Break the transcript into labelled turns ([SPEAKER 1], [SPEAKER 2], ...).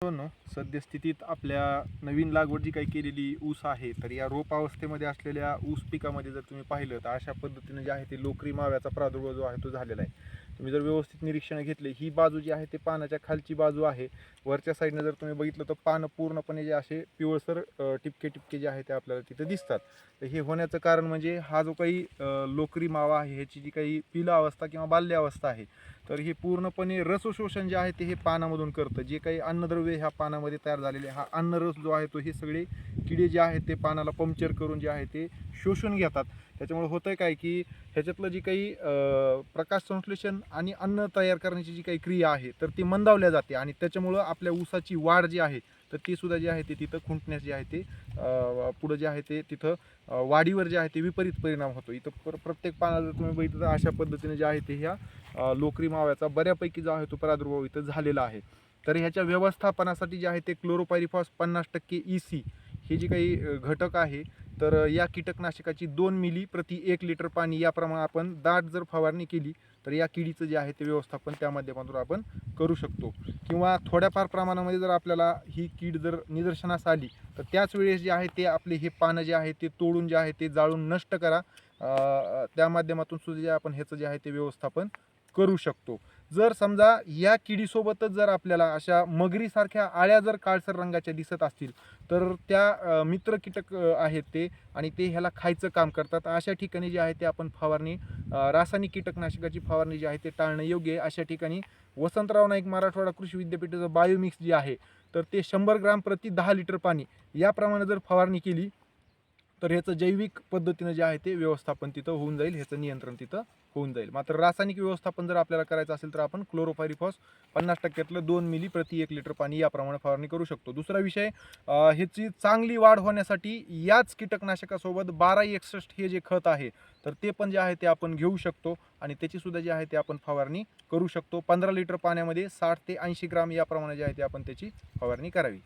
[SPEAKER 1] मित्रांनो सद्यस्थितीत आपल्या नवीन लागवड जी काही केलेली ऊस आहे तर या रोप अवस्थेमध्ये असलेल्या ऊस पिकामध्ये जर तुम्ही पाहिलं तर अशा पद्धतीने जे आहे ते लोकरी माव्याचा प्रादुर्भाव जो आहे तो झालेला आहे. तुम्ही जर व्यवस्थित निरीक्षण घेतले ही बाजू जी आहे ते पानाच्या खालची बाजू आहे. वरच्या साईडनं जर तुम्ही बघितलं तर पानं पूर्णपणे जे असे पिवळसर टिपके टिपके जे आहे ते आपल्याला तिथे दिसतात. तर हे होण्याचं कारण म्हणजे हा जो काही लोकरी मावा आहे ह्याची जी काही पिला अवस्था किंवा बाल्यावस्था आहे तर हे पूर्णपणे रसशोषण जे आहे ते हे पानामधून करतं. जे काही अन्नद्रव्य ह्या पानामध्ये तयार झालेले हा अन्नरस जो आहे तो हे सगळे किडे जे आहेत ते पानाला पंक्चर करून जे आहे ते शोषून घेतात. त्याच्यामुळे होतं काय की ह्याच्यातलं जी काही प्रकाश संश्लेषण आणि अन्न तयार करण्याची जी काही क्रिया आहे तर ती मंदावल्या जाते आणि त्याच्यामुळं आपल्या ऊसाची वाढ जी आहे तर ती सुद्धा जी आहे ते तिथं खुंटण्यास जे आहे ते पुढं जे आहे ते तिथं वाढीवर जे आहे ते विपरीत परिणाम होतो. इथं पर प्रत्येक पानाला जर तुम्ही बघितलं तर अशा पद्धतीने जे आहे ते ह्या लोकरी माव्याचा बऱ्यापैकी जो आहे तो प्रादुर्भाव इथं झालेला आहे. तर ह्याच्या व्यवस्थापनासाठी जे आहे ते क्लोरोपायरिफॉस पन्नास टक्के ई सी हे जे काही घटक आहे तर या कीटकनाशकाची दोन मिली प्रति एक लिटर पाणी याप्रमाणे आपण दाट जर फवारणी केली तर या किडीचं जे आहे ते व्यवस्थापन त्या माध्यमातून आपण करू शकतो. किंवा थोड्याफार प्रमाणामध्ये जर आपल्याला ही कीड जर निदर्शनास आली तर त्याच वेळेस जे आहे ते आपले हे पानं जे आहे ते तोडून जे आहे ते जाळून नष्ट करा. त्या माध्यमातून सुद्धा जे आपण ह्याचं जे आहे ते व्यवस्थापन करू शकतो. जर समजा या किडीसोबतच जर आपल्याला अशा मगरीसारख्या आळ्या जर काळसर रंगाच्या दिसत असतील तर त्या मित्र कीटक आहेत ते आणि ते ह्याला खायचं काम करतात. अशा ठिकाणी जे आहे ते आपण फवारणी रासायनिक कीटकनाशकाची फवारणी जी आहे ते टाळणं योग्य आहे. अशा ठिकाणी वसंतराव नाईक मराठवाडा कृषी विद्यापीठाचं बायोमिक्स जे आहे तर ते शंभर ग्राम प्रति दहा लिटर पाणी याप्रमाणे जर फवारणी केली तर ह्याचं जैविक पद्धतीनं जे आहे ते व्यवस्थापन तिथं होऊन जाईल ह्याचं नियंत्रण तिथं होऊन जाईल. मात्र रासायनिक व्यवस्थापन जर आपल्याला करायचं असेल तर आपण क्लोरोफायरिफॉस पन्नास टक्क्यातलं दोन मिली प्रति एक लिटर पाणी याप्रमाणे फवारणी करू शकतो. दुसरा विषय ह्याची चांगली वाढ होण्यासाठी याच कीटकनाशकासोबत बारा एकसष्ट हे जे खत आहे तर ते पण जे आहे ते आपण घेऊ शकतो आणि त्याचीसुद्धा जे आहे ते आपण फवारणी करू शकतो. पंधरा लिटर पाण्यामध्ये साठ ते ऐंशी ग्राम याप्रमाणे जे आहे ते आपण त्याची फवारणी करावी.